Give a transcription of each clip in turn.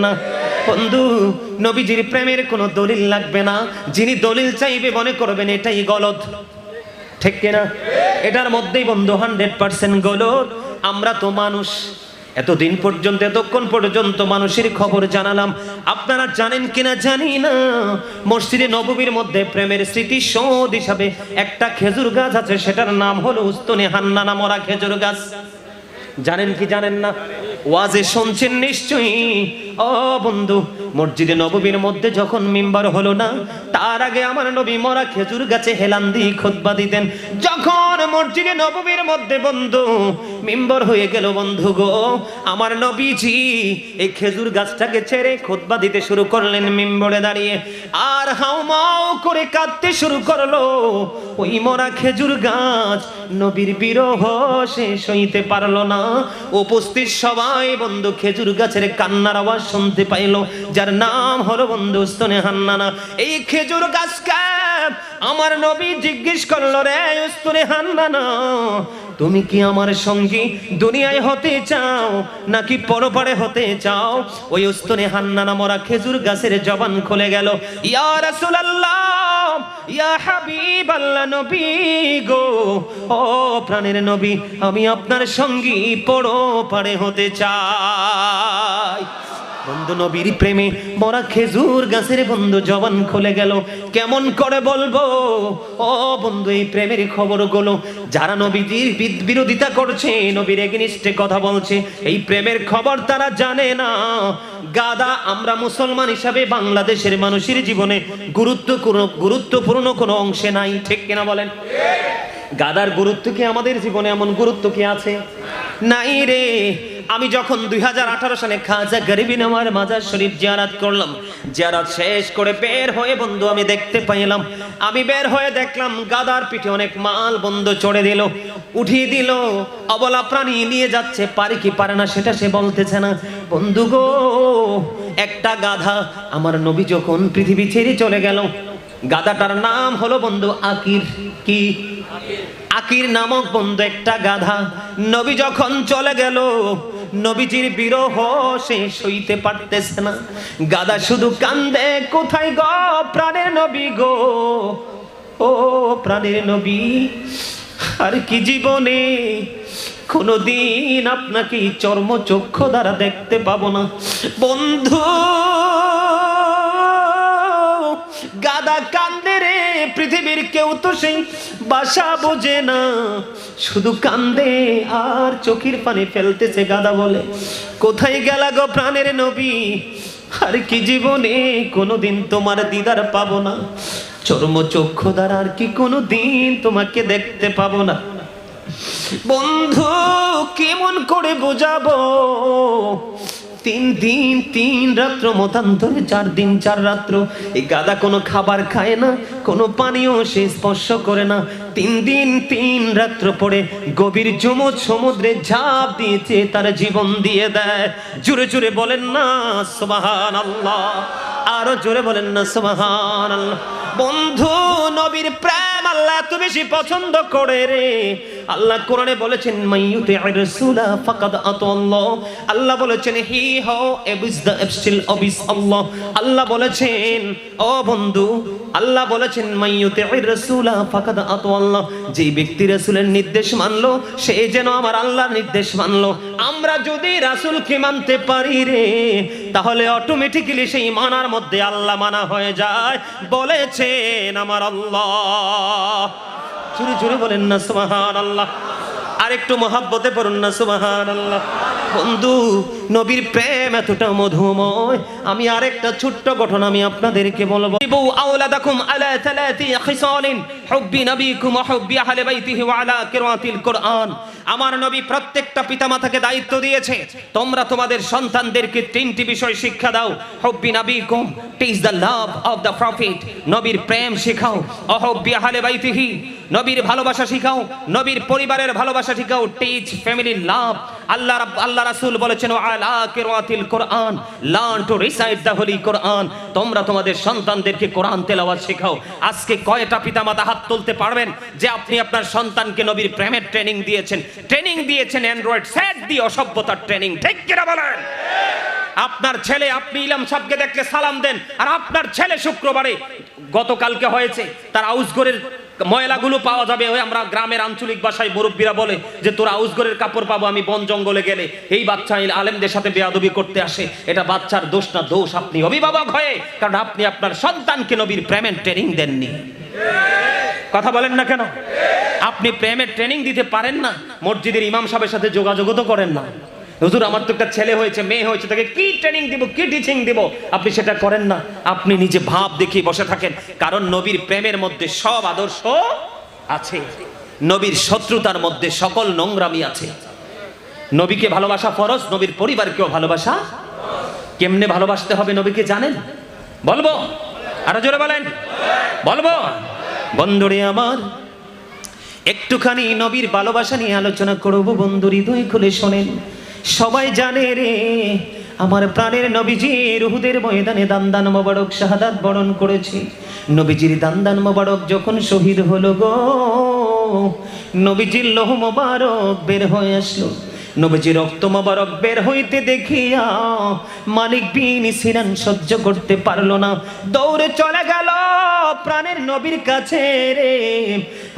না। বন্ধু, নবীজির প্রেমের কোনো দলিল লাগবে না। যিনি দলিল চাইবে মনে করবেন এটাই গলত। ঠিক কিনা এটার মধ্যেই বন্ধু, হান্ড্রেড পার্সেন্ট গলত। আমরা তো মানুষ। এতদিন পর্যন্ত, এতক্ষণ পর্যন্ত মানুষের খবর জানালাম। আপনারা জানেন কিনা জানি না। মসজিদে নববীর মধ্যে প্রেমের স্মৃতি সৌদ হিসাবে একটা খেজুর গাছ আছে, সেটার নাম হলো উস্তনে হান্নানা মরা খেজুর গাছ। জানেন কি জানেন না? ওয়াজে শুনছেন নিশ্চয়ই। ও বন্ধু, মসজিদে নববীর মধ্যে যখন মিম্বার হলো না, তার আগে আমার নবী মরা খেজুর গাছে হেলান দিয়ে খুতবা দিতেন। যখন মসজিদে নববীর মধ্যে বন্ধু, মিম্বর হয়ে গেল বন্ধু গো, আমার নবীজি এই খেজুর গাছটাকে ছেড়ে খুতবা দিতে শুরু করলেন মিম্বরে দাঁড়িয়ে। আর হাউমাউ করে কাঁদতে শুরু করল, ওই মরা খেজুর গাছ নবীর বিরহ শেষ হইতে পারল না। উপস্থিত সবাই বন্ধু, খেজুর গাছের কান্নার আওয়াজ শুনতে পাইল, যার নাম হলো বন্ধু স্তনে হান্নানা। এই খেজুর গাছকে আমার নবী জিজ্ঞেস করল, রে স্তনে হান্নানা, তুমি কি আমার সঙ্গী দুনিয়ায় হতে চাও নাকি পরপারে হতে চাও? ওই স্তনে হান্নানা মরা খেজুর গাছের জবান খুলে গেল, ইয়া রাসূলুল্লাহ, ইয়া হাবিব আল্লাহ নবী গো, ও প্রাণের নবী, আমি আপনার সঙ্গী পড়ো পারে হতে চাই। বন্ধু নবীর প্রেমে মরা খেজুর গাছের বন্ধু জবান খুলে গেল। কেমন করে বলব? ও বন্ধু, এই প্রেমের খবরগুলো যারা নবীজির বিরোধিতা করছে, নবীর এগেনিস্টে কথা বলছে, এই প্রেমের খবর তারা জানে না। গাদা আমরা মুসলমান হিসাবে বাংলাদেশের মানুষের জীবনে গুরুত্ব কোনো- গুরুত্বপূর্ণ কোনো অংশে নাই, ঠিক কিনা বলেন? গাদার গুরুত্ব কি আমাদের জীবনে এমন গুরুত্ব কি আছে? নাই রে আমি যখন দুই হাজার আঠারো সালে খাজা গরিবি নামার মাজার শরীফ জিয়ারাত করলাম, জিয়ারাত শেষ করে বের হয়ে বন্ধু আমি দেখতে পাইলাম। আমি বের হয়ে দেখলাম গাদার পিঠে অনেক মাল বন্ধু চড়ে দিল, উঠিয়ে দিল, অবলা প্রাণী নিয়ে যাচ্ছে, পারে কি পারে না সেটা সে বলতেছে না। বন্ধু গো, একটা গাধা আমার নবী যখন পৃথিবী ছেড়ে চলে গেল, গাধাটার নাম হলো বন্ধু আকির, কি? আকির নামক বন্ধু একটা গাধা। নবী যখন চলে গেল নবীজির বিরহ সে সইতে পারতেছে না। গাধা শুধু কান্দে, কোথায় গো প্রাণের নবী গো? ও প্রাণের নবী, আর কি জীবনে? কোনদিন আপনাকে এই চর্মচক্ষু দ্বারা দেখতে পাবো না। বন্ধু, গাদা কান্দে রে পৃথিবীর কেউ তো সেই বাসা বোঝে না। শুধু কান্দে আর চোখের পানি ফেলতেছে গাদা বলে। কোথায় গেলা গো প্রাণের নবী? আর কি জীবনে? কোনোদিন তোমার দিদার পাবো না। চর্ম চক্ষু দ্বারা আর কি কোনোদিন তোমাকে দেখতে পাবো না। বন্ধু, কেমন করে বোঝাবো? তিন দিন, তিন রাত্র, মতান্তরে চার দিন, চার রাত্র। এই গাদা কোনো খাবার খায় না, কোনো পানীয় সে স্পর্শ করে না। তিন দিন, তিন রাত্র পরে গভীর যমজ সমুদ্রে ঝাঁপ দিয়েছে, তার জীবন দিয়ে দেয়। জুড়ে জুড়ে বলেন না সুবাহান আল্লাহ আরও জোরে বলেন না সুবাহান আল্লাহ বন্ধু, নবীর প্রেম আল্লাহ এত বেশি পছন্দ করে রে। আল্লাহ কোরআনে বলেছেন মাইয়ুতি রাসূলা ফাকাদ আতাল্লাহ আল্লাহ বলেছেন, হি হাউ এবিস দ্য এবস্টিল অবিস আল্লাহ। আল্লাহ বলেছেন, ও বন্ধু, আল্লাহ বলেছেন মাইয়ুতি রাসূলা ফাকাদ আতাল্লাহ যে ব্যক্তি রাসূলের নির্দেশ মানলো, সে যেন আমার আল্লাহর নির্দেশ মানলো। আমরা যদি রাসূলকে মানতে পারি রে, তাহলে অটোমেটিক্যালি সেই মানার মধ্যে আল্লাহ মানা হয়ে যায়। বলেছেন আমার আল্লাহ। চুরি চুরি বলেন না সুমাহান আল্লাহ আর একটু মহাব্বতে পড়ুন না সুমাহান আল্লাহ বন্ধু, নবীর প্রেম এতটা মধুময়। আমি আরেকটা ছোট্ট ঘটনা আমি আপনাদেরকে বলব। বউ দেখুন আলা থালাতি খিসালিন। হুব্বি নবীকুম হুব্বি আহলি বাইতিহি ওয়া আলা কিরাতিল কুরআন। আমার নবী প্রত্যেকটা পিতামাতাকে দায়িত্ব দিয়েছে, তোমরা তোমাদের সন্তানদেরকে তিনটি বিষয় শিক্ষা দাও। হুব্বি নবীকুম teach the love of the prophet নবীর প্রেম শেখাও। অহব্বি আহলে বাইতিহি, নবীর ভালোবাসা শিখাও। নবীর পরিবারের ভালোবাসা শিখাও। টিচ ফ্যামিলি লাভ আল্লাহ আল্লাহ রাসূল বলেছেন আলা কিরাতিল কোরআন learn to recite the holy Quran তোমরা তোমাদের সন্তানদেরকে কোরআন তেলাওয়াত শেখাও। আজকে কয়টা পিতামাতা হাত তুলতে পারবেন যে আপনি আপনার সন্তানকে নবীর প্রেমের ট্রেনিং দিয়েছেন। ট্রেনিং দিয়েছেন অ্যান্ড্রয়েড সেট দিয়ে অসভ্যতার ট্রেনিং ঠিক কিনা বলেন? আপনার ছেলে, আপনি ইলাম সাহেবকে দেখলে সালাম দেন, আর আপনার ছেলে শুক্রবারে, গতকালকে হয়েছে, তার আউসগরের ময়লাগুলো পাওয়া যাবে, ওই আমরা গ্রামের আঞ্চলিক ভাষায় মুরব্বীরা বলে যে, তোরা আউসগরের কাপড় পাবো আমি বন জঙ্গলে গেলে। এই বাচ্চা আলেমদের সাথে বেয়াদবি করতে আসে, এটা বাচ্চার দোষ না, দোষ আপনি অভিভাবক হয়ে, কারণ আপনি আপনার সন্তানকে নবীর প্রেমের ট্রেনিং দেননি। কথা বলেন না কেন? আপনি প্রেমের ট্রেনিং দিতে পারেন না, মসজিদের ইমাম সাহেবের সাথে যোগাযোগও তো করেন না। হুজুর, আমার তো একটা ছেলে হয়েছে, মেয়ে হয়েছে, তাকে কি ট্রেনিং দিব, কি টিচিং দিব? আপনি সেটা করেন না। আপনি নিজে ভাব দেখিয়ে বসে থাকেন, কারণ নবীর প্রেমের মধ্যে সব আদর্শ আছে। নবীর শত্রুতার মধ্যে সকল নোংরামি আছে। নবীকে ভালোবাসা ফরজ, নবীর পরিবারকেও ভালোবাসা কেমনে ভালোবাসতে হবে নবীকে জানেন? বলব? আরও জোরে বলেন? বলব? বন্ধুরে আমার, একটুখানি নবীর ভালোবাসা নিয়ে আলোচনা করব বন্ধু দুই খুলে শোনেন। সবাই জানে রে, আমার প্রাণের নবীজি রুহুদের ময়দানে দান্দান মোবারক শাহাদাত বরণ করেছে। নবীজির দান্দান মোবারক যখন শহীদ হলো গো, নবীজির লোহ মোবারক বের হয়ে আসলো। নবীজি রক্ত মোবারক বের হইতে দেখিয়া মালিক বিন সিনান সহ্য করতে পারল না। দৌড়ে চলে গেল। প্রাণের নবীর কাছে রে।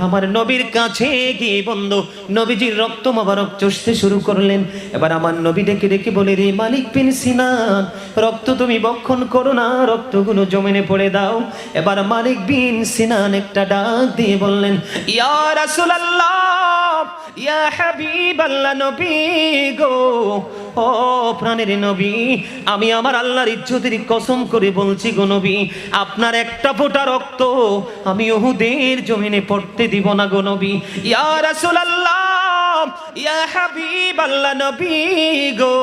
আমার নবীর কাছে গিয়ে বন্ধু, নবীজির রক্ত মোবারক চষতে শুরু করলেন। এবার আমার নবী ডেকে ডেকে বলে, রে মালিক বিন সিনান রক্ত তুমি বক্ষণ করো না, রক্তগুলো জমিনে পড়ে দাও। এবার মালিক বিন সিনান একটা ডাক দিয়ে বললেন, ইয়া রাসূলুল্লাহ, ইয়া হাবিব আল্লাহ নবী গো ও প্রাণের নবী, আমি আমার আল্লাহর ইজ্জতের কসম করে বলছি গো নবী, আপনার একটা ফোঁটা রক্ত আমি ওহুদের জমিনে পড়তে দিব না গো নবী। ইয়া রাসূলুল্লাহ ইয়া হাবিব, আল্লাহ নবী গো,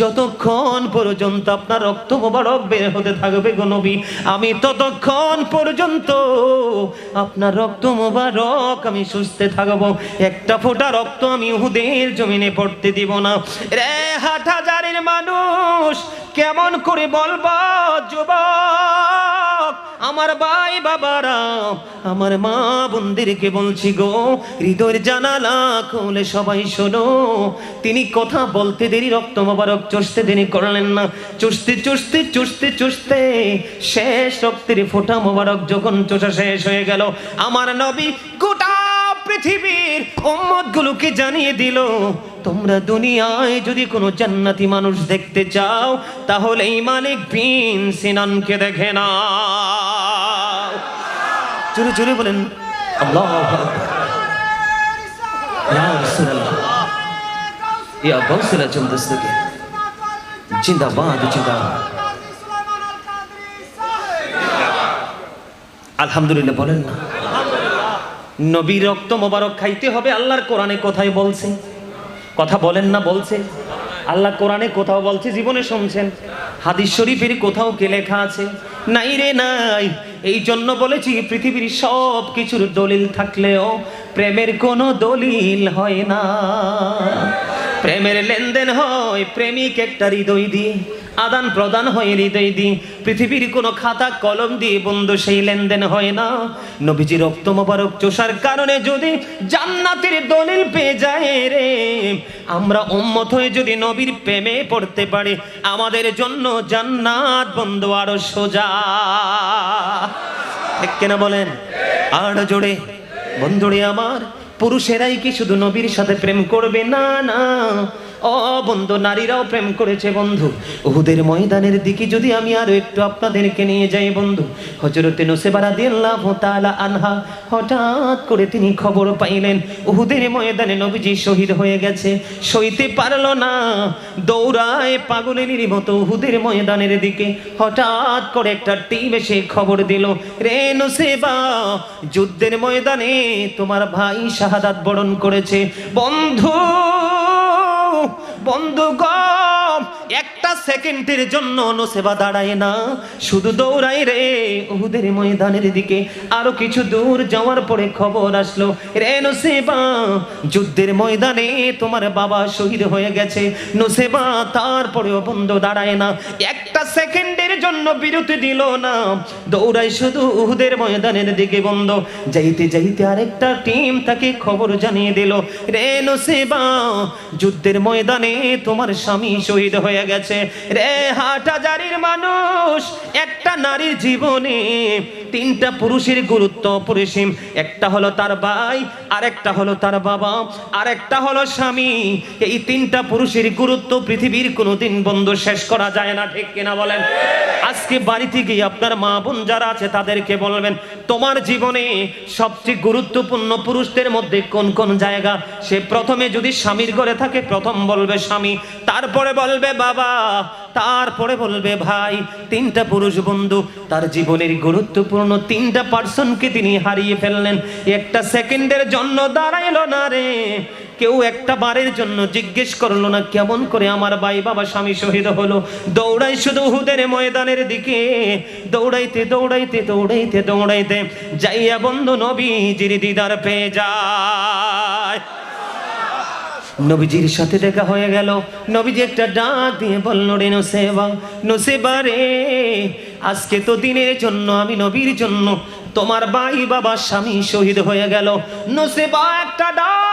যতক্ষণ পর্যন্ত আপনার রক্ত মোবারক বের হতে থাকবে গো নবী, আমি ততক্ষণ পর্যন্ত আপনার রক্ত মোবারক আমি সুস্থে থাকব। একটা ফোঁটা রক্ত আমি উহুদের জমিনে পড়তে দিব না। রে হাট হাজারের মানুষ, কেমন করে বলব, যুবক? আমার ভাই বাবারা, আমার মা বোনদেরকে বলছি গো, হৃদয়ের জানালা খুলে সবাই শোনো। তিনি কথা বলতে দেরি, রক্ত মোবারক চষতে দেরি করলেন না। চষতে চষতে চষতে চষতে শেষ রক্তের ফোঁটা মোবারক যখন চষা শেষ হয়ে গেল, আমার নবী গোটা পৃথিবীর উম্মতগুলোকে জানিয়ে দিল, তোমরা দুনিয়ায় যদি কোনো জান্নাতি মানুষ দেখতে চাও, তাহলে এই মালিক বিন সিনানকে দেখে না জোরে জোরে বলেন আলহামদুলিল্লাহ বলেন না। নবীর রক্ত মোবারক খাইতে হবে, আল্লাহর কোরআনে কোথায় বলছে? কথা বলেন না, বলছে। আল্লাহ কোরআনে কোথাও বলছে, জীবনে শুনছেন। হাদিস শরীফের কোথাও কে লেখা আছে? নাই রে নাই। এই জন্য বলেছি, পৃথিবীর সব কিছুর দলিল থাকলেও প্রেমের কোনো দলিল হয় না। প্রেমের লেনদেন হয় প্রেমিক একটা হৃদয় দিয়ে। আদান প্রদান হয় হৃদয় দিয়ে। পৃথিবীর কোনো খাতা কলম দিয়ে বন্ধু সেই লেনদেন হয় না। নবীজি রক্ত মোবারক চোষার কারণে যদি জান্নাতের দলিল পেয়ে যায় রে, আমরা উম্মত হয়ে যদি নবীর প্রেমে পড়তে পারি, আমাদের জন্য জান্নাত বন্ধু আরও সোজা। ঠিক কেনা বলেন? আর জোরে, বন্ধুরে আমার, পুরুষেরাই কি শুধু নবীর সাথে প্রেম করবে? না না। ও বন্ধু, নারীরাও প্রেম করেছে, বন্ধু। উহুদের ময়দানের দিকে যদি আমি আরও একটু আপনাদেরকে নিয়ে যাই, বন্ধু। হজরতে নোসেবারা দিল্লাহ তাআলা আনহা হঠাৎ করে তিনি খবর পাইলেন, উহুদের ময়দানে নবীজি শহীদ হয়ে গেছে। সইতে পারল না, দৌড়ায় পাগলের মতো উহুদের ময়দানের দিকে। হঠাৎ করে একটা টিম এসে খবর দিল, রে নোসেবা, যুদ্ধের ময়দানে তোমার ভাই শাহাদাত বরণ করেছে। বন্ধু বন্ধু গম একটা সেকেন্ডের জন্য নসেবা দাঁড়ায় না। শুধু দৌড়াই রে উহুদের ময়দানের দিকে। আরও কিছু দূর যাওয়ার পরে খবর আসলো, রে নসেবা, যুদ্ধের ময়দানে তোমার বাবা শহীদ হয়ে গেছে। নসেবা, তারপরেও বন্ধ দাঁড়ায় না। একটা সেকেন্ডের জন্য বিরতি দিল না। দৌড়াই শুধু উহুদের ময়দানের দিকে বন্ধ। যাইতে যাইতে আরেকটা টিম তাকে খবর জানিয়ে দিল, রে নসেবা, যুদ্ধের ময়দানে তোমার স্বামী শহীদ হয়ে হয়ে গেছে। রে হাটা জারির মানুষ একটা নারীর জীবনে তিনটা পুরুষের গুরুত্ব অপরিসীম। একটা হলো তার ভাই, আরেকটা হলো তার বাবা, আরেকটা হলো স্বামী। এই তিনটা পুরুষের গুরুত্ব পৃথিবীর কোনোদিন বন্ধ শেষ করা যায় না, ঠিক কিনা বলেন? আজকে বাড়িতে গিয়ে আপনার মা বোন যারা আছে তাদেরকে বলবেন, তোমার জীবনে সবচেয়ে গুরুত্বপূর্ণ পুরুষদের মধ্যে কোন কোন জায়গা? সে প্রথমে যদি স্বামীর ঘরে থাকে, প্রথম বলবে স্বামী। তারপরে বলবে বাবা তারপরে বলবে, ভাই, তিনটা পুরুষ বন্ধু, তার জীবনের গুরুত্বপূর্ণ তিনটা পার্সনকে তিনি হারিয়ে ফেললেন। একটা সেকেন্ডের জন্য দাঁড়াইল না রে। কেউ একটা বারের জন্য জিজ্ঞেস করল না, কেমন করে আমার ভাই বাবা স্বামী শহীদ হলো? দৌড়াই শুধু হুদের ময়দানের দিকে। দৌড়াইতে দৌড়াইতে দৌড়াইতে দৌড়াইতে যাইয়া বন্ধু নবীজির দিদার পেয়ে যায়। নবীজির সাথে দেখা হয়ে গেল। নবীজি একটা ডাক দিয়ে বলল, রে নোসেবা নোসেবা রে, আজকে তো দিনের জন্য, আমি নবীর জন্য তোমার ভাই বাবা স্বামী শহীদ হয়ে গেল। নোসেবা একটা ডাক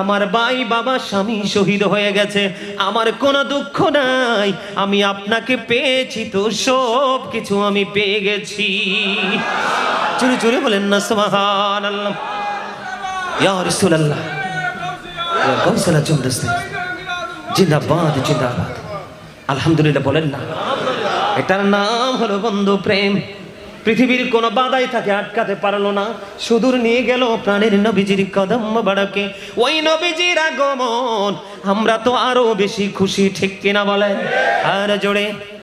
আমার ভাই বাবা স্বামী শহীদ হয়ে গেছে। আমার কোনো দুঃখ নাই, আমি আপনাকে পেয়েছি তো, সব কিছু আমি পেয়ে গেছি। চুরি চুরি বলেন না সুবহান আল্লাহ ইয়া রাসূলুল্লাহ। ইয়া গৌসালা জিন্দাবাদ জিন্দাবাদ। আলহামদুলিল্লাহ বলেন না। এটার নাম হলো বন্ধু প্রেম। পৃথিবীর কোনো বাধাই থাকে আটকাতে পারল না। সুদূর নিয়ে গেল প্রাণের নবীজির কদম বাড়াকে। ওই নবীজির আগমন, আমরা তো আরও বেশি খুশি, ঠিক কিনা বলেন? আর জোরে।